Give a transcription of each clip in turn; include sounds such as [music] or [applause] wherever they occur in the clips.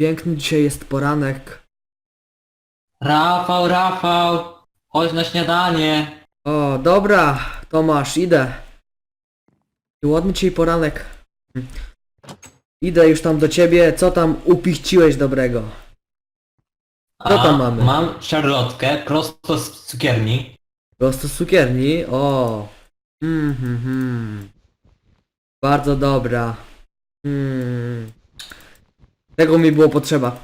Piękny dzisiaj jest poranek. Rafał, Rafał, chodź na śniadanie. O, dobra, Tomasz, idę. I ładny dzisiaj poranek. Hm. Idę już tam do ciebie, co tam upichciłeś dobrego? Co tam mamy? Mam szarlotkę prosto z cukierni. Prosto z cukierni? O. Hmm. Bardzo dobra. Hmm. Tego mi było potrzeba.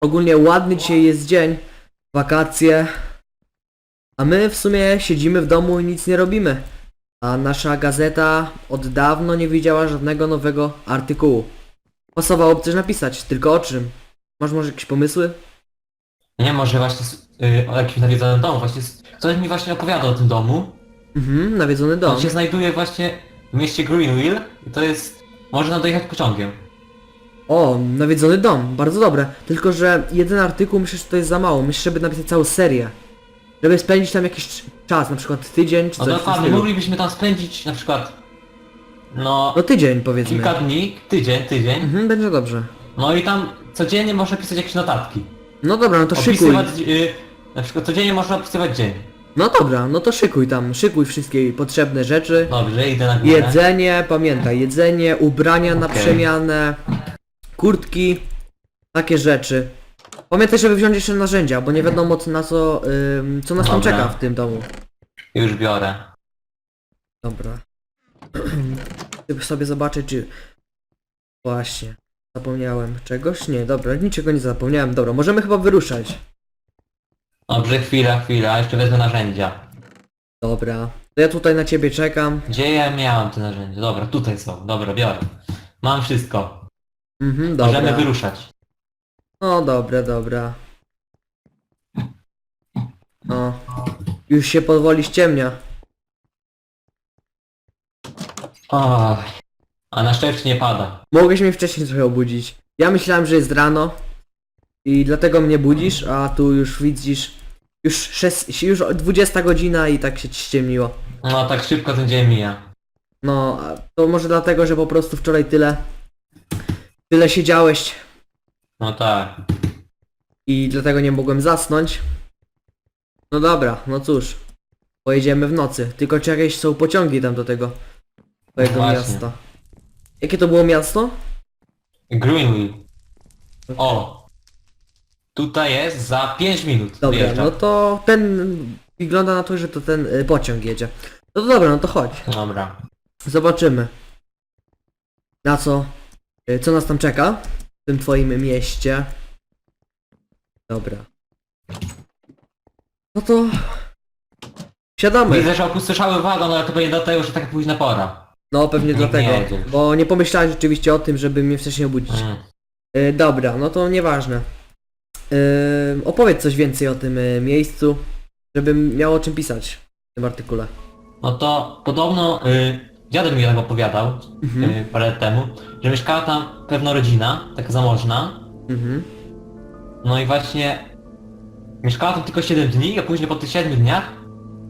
Ogólnie ładny dzisiaj jest dzień. Wakacje. A my w sumie siedzimy w domu i nic nie robimy. A nasza gazeta od dawno nie widziała żadnego nowego artykułu. Pasowałoby coś napisać, tylko o czym? Masz może jakieś pomysły? Nie, może właśnie y, o jakimś nawiedzonym domu. Właśnie ktoś mi właśnie opowiadał o tym domu. Mhm, nawiedzony dom. On się znajduje właśnie w mieście Greenville i to jest... Można dojechać pociągiem. O, nawiedzony dom, bardzo dobre. Tylko, że jeden artykuł myślę, że to jest za mało. Myślę, żeby napisać całą serię. Żeby spędzić tam jakiś cz- czas, na przykład tydzień czy No coś w tym dokładnie, stylu. moglibyśmy tam spędzić na przykład... No... No tydzień powiedzmy. Kilka dni, tydzień, tydzień. Mhm, będzie dobrze. No i tam codziennie można pisać jakieś notatki. No dobra, no to szykuj. Opisywać... Y, na przykład codziennie można opisywać dzień. No dobra, no to szykuj tam. Szykuj wszystkie potrzebne rzeczy. Dobrze, idę na górę. Jedzenie, pamiętaj, jedzenie, ubrania na Okej. przemianę, kurtki, takie rzeczy. Pamiętaj, żeby wziąć jeszcze narzędzia, bo nie wiadomo co, na co, ym, co nas tam Dobra. czeka w tym domu. Już biorę. Dobra. [clears throat] Żeby sobie zobaczyć, czy... Właśnie. Zapomniałem czegoś? Nie, dobra, niczego nie zapomniałem. Dobra, możemy chyba wyruszać. Dobrze, chwila, chwila, jeszcze wezmę narzędzia. Dobra. To ja tutaj na ciebie czekam. Gdzie ja miałam te narzędzia? Dobra, tutaj są. Dobra, biorę. Mam wszystko. Mhm, dobra. Możemy wyruszać. No dobra, dobra. O. Już się powoli ściemnia. O, a na szczęście nie pada. Mogłeś mnie wcześniej trochę obudzić. Ja myślałem, że jest rano. I dlatego mnie budzisz, a tu już widzisz... Już, szes, już 20 godzina i tak się ci ściemniło. No tak szybko ten dzień mija. No, a to może dlatego, że po prostu wczoraj tyle... Tyle siedziałeś No tak. i dlatego nie mogłem zasnąć. No dobra, no cóż. Pojedziemy w nocy. Tylko czy jakieś są pociągi tam do tego twojego No właśnie. miasta. Jakie to było miasto? Greenville. O! Tutaj jest za 5 minut. Dobra, Wyjeżdżam. no to ten... Wygląda na to, że to ten y, pociąg jedzie. No to dobra, no to chodź. Dobra. Zobaczymy. Na co? Y, Co nas tam czeka? W tym twoim mieście. Dobra. No to... Siadamy. Widzę, że opustoszały wagon, ale to będzie dlatego, że tak późna pora. No pewnie Nie dlatego. jedziesz. Bo nie pomyślałem rzeczywiście o tym, żeby mnie wcześniej obudzić. Mm. Y, dobra, no to nieważne. Y, opowiedz coś więcej o tym y, miejscu, żebym miał o czym pisać w tym artykule. No to podobno y, dziadek mi tak opowiadał Mhm. y, parę lat temu, że mieszkała tam pewna rodzina, taka zamożna. Mhm. No i właśnie mieszkała tam tylko 7 dni, a później po tych 7 dniach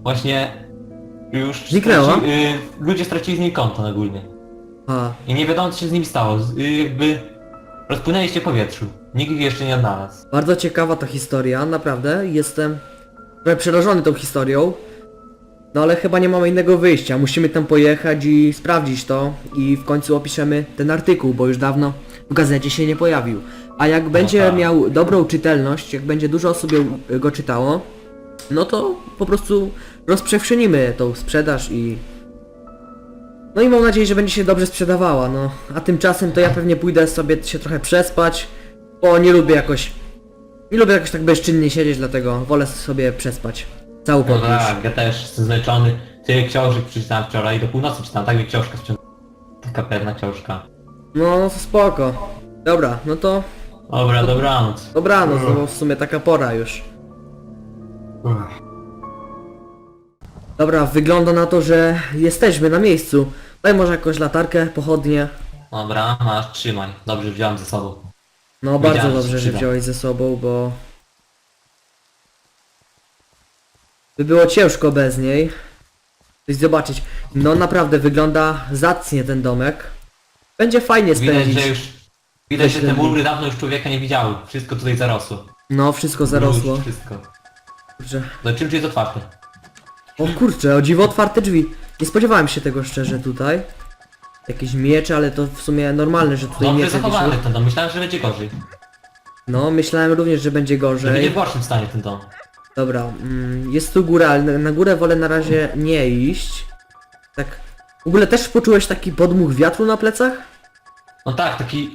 właśnie już Zniknęła? straci- y, ludzie stracili z niej konto ogólnie. A, I nie wiadomo co się z nimi stało. Z- Y, jakby rozpłynęli się w powietrzu. Nikt ich jeszcze nie odnalazł. bardzo ciekawa ta historia, naprawdę. Jestem trochę przerażony tą historią. No ale chyba nie mamy innego wyjścia. Musimy tam pojechać i sprawdzić to. I w końcu opiszemy ten artykuł, bo już dawno w gazecie się nie pojawił. A jak będzie tak. miał dobrą czytelność, jak będzie dużo osób ją- go czytało, no to po prostu rozprzestrzenimy tą sprzedaż i... No i mam nadzieję, że będzie się dobrze sprzedawała, no. A tymczasem to ja pewnie pójdę sobie się trochę przespać, bo nie lubię jakoś... Nie lubię jakoś tak bezczynnie siedzieć, dlatego wolę sobie przespać. Całą No podróż. tak, ja też jestem zmęczony. Tyle książek przeczytałem wczoraj, do północy czytałem, tak jak książka wciąż. Taka pewna książka. No, no spoko. Dobra, no to Dobra, dobranoc. dobranoc, no bo w sumie taka pora już. Dobra, wygląda na to, że jesteśmy na miejscu. Daj może jakąś latarkę, pochodnie. Dobra, masz, trzymaj. Dobrze wziąłem ze sobą. No bardzo Wiedziałem, że dobrze, że przyda. wziąłeś ze sobą, bo... By było ciężko bez niej. Coś zobaczyć. No naprawdę wygląda zacnie ten domek. Będzie fajnie Widać, spędzić. że już Widać, że te mury dawno już człowieka nie widziały. Wszystko tutaj zarosło. No, wszystko zarosło. Już Wszystko. Kurczę. No czym jest otwarte? O kurczę, o dziwo otwarte drzwi. Nie spodziewałem się tego szczerze tutaj. Jakieś miecze, ale to w sumie normalne, że tutaj Dobrze miecze zachowany wiszą. ten dom. Myślałem, że będzie gorzej. No, myślałem również, że będzie Że będzie gorzej. w gorszym stanie ten dom. Dobra, mm, jest tu góra, ale na, na górę wolę na razie nie iść. Tak. W ogóle też poczułeś taki podmuch wiatru na plecach? No tak, taki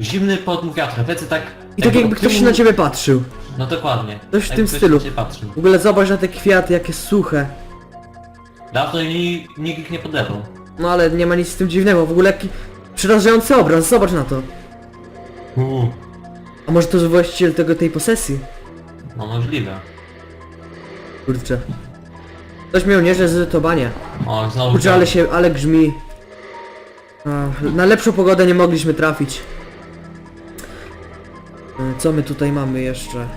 zimny podmuch wiatru. Plecy tak... I tak jakby ktoś na ciebie patrzył. No dokładnie. Coś w Jakby tym ktoś stylu. na ciebie patrzył. W ogóle zobacz na te kwiaty, jakie suche. Dawno ni- nikt ich nie podlewał. No ale nie ma nic z tym dziwnego, w ogóle jaki przerażający obraz, zobacz na to. Uuu. A może to jest właściciel tego, tej posesji? No możliwe. Kurczę. Ktoś miał nieźle zirytowanie. O, znowu... Kurczę, ale się, ale grzmi. Ach, na lepszą pogodę nie mogliśmy trafić. E, Co my tutaj mamy jeszcze?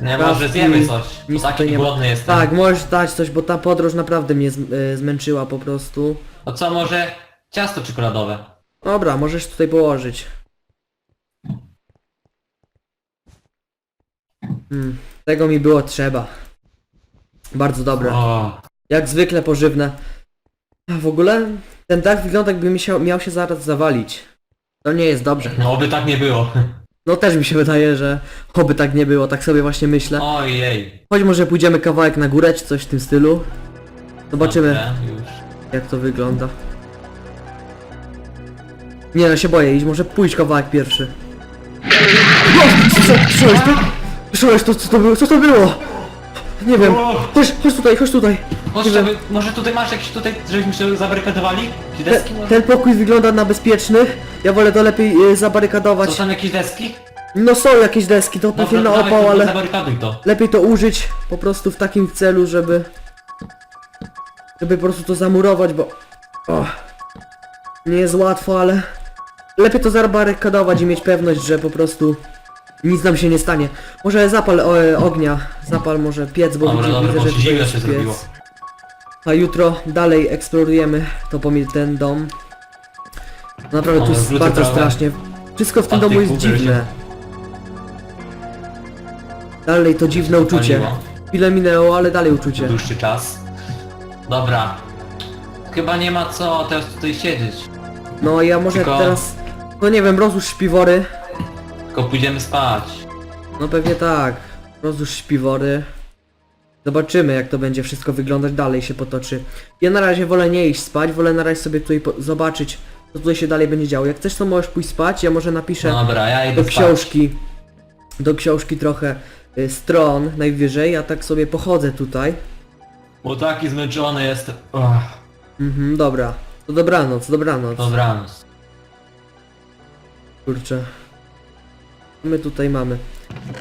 Nie, może zjemy coś. nic tutaj taki nie ma. głodny jestem. Tak, możesz dać coś, bo ta podróż naprawdę mnie e, zmęczyła po prostu. No co, może ciasto czekoladowe? Dobra, możesz tutaj położyć. Hmm, tego mi było trzeba. Bardzo dobre. O, Jak zwykle pożywne. A w ogóle ten dach wygląda jakby mi się, miał się zaraz zawalić. To nie jest dobrze. no oby tak nie było. No też mi się wydaje, że oby tak nie było, tak sobie właśnie myślę. Ojej. Choć może pójdziemy kawałek na górę, czy coś w tym stylu. Zobaczymy, już. jak to wygląda. Nie no, się boję iść, może pójść kawałek pierwszy. No, co- Słyszałeś to? Słyszałeś to, co to było? Co to było? Nie wiem. Chodź, chodź tutaj, chodź tutaj. Chodź, Nie wiem. żeby, może tutaj masz jakieś tutaj, żebyśmy się zabarykadowali? Jakieś Te, deski może? ten pokój wygląda na bezpieczny. Ja wolę to lepiej y, zabarykadować. Są tam jakieś deski? No są jakieś deski, to pewnie na dawaj, opał, to ale Zabarykaduj to. lepiej to użyć po prostu w takim celu, żeby... Żeby po prostu to zamurować, bo... O, nie jest łatwo, ale... Lepiej to zabarykadować i mieć pewność, że po prostu... Nic nam się nie stanie. Może zapal o, ognia, zapal może piec, bo Dobra, widzę, dobra, widzę bo że zimno jest się zrobiło. piec. A jutro dalej eksplorujemy to pomie ten dom. Naprawdę tu jest wrócę bardzo strasznie. Wszystko w tym A domu jest dziwne. Dalej to dziwne uczucie. Paliło. Chwilę minęło, ale dalej uczucie. Dłuższy czas. Dobra. Chyba nie ma co teraz tutaj siedzieć. No ja może Tylko- teraz... No nie wiem, rozłóż śpiwory. Tylko pójdziemy spać. No pewnie tak. Rozłóż śpiwory. Zobaczymy jak to będzie wszystko wyglądać, dalej się potoczy. Ja na razie wolę nie iść spać, wolę na razie sobie tutaj po- zobaczyć, co tutaj się dalej będzie działo. Jak chcesz to możesz pójść spać, ja może napiszę Dobra, ja idę do spać. książki, do książki trochę y, stron najwyżej, ja tak sobie pochodzę tutaj. Bo taki zmęczony jestem. Mhm, dobra. To dobranoc, dobranoc. dobranoc. Kurczę. My tutaj mamy?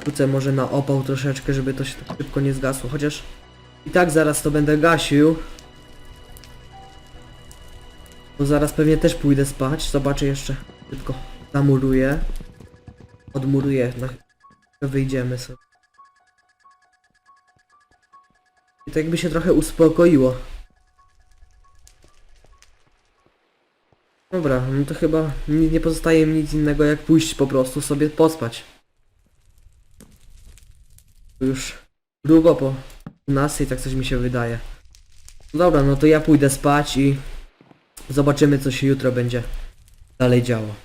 Rzucę może na opał troszeczkę, żeby to się tak szybko nie zgasło, chociaż i tak zaraz to będę gasił. Bo zaraz pewnie też pójdę spać, zobaczę jeszcze. Szybko zamuruję. Odmuruję, na wyjdziemy sobie. I tak jakby się trochę uspokoiło. Dobra, no to chyba ni- nie pozostaje mi nic innego jak pójść po prostu sobie pospać. Już długo po 12, tak coś mi się wydaje. No Dobra, no to ja pójdę spać i zobaczymy co się jutro będzie dalej działo.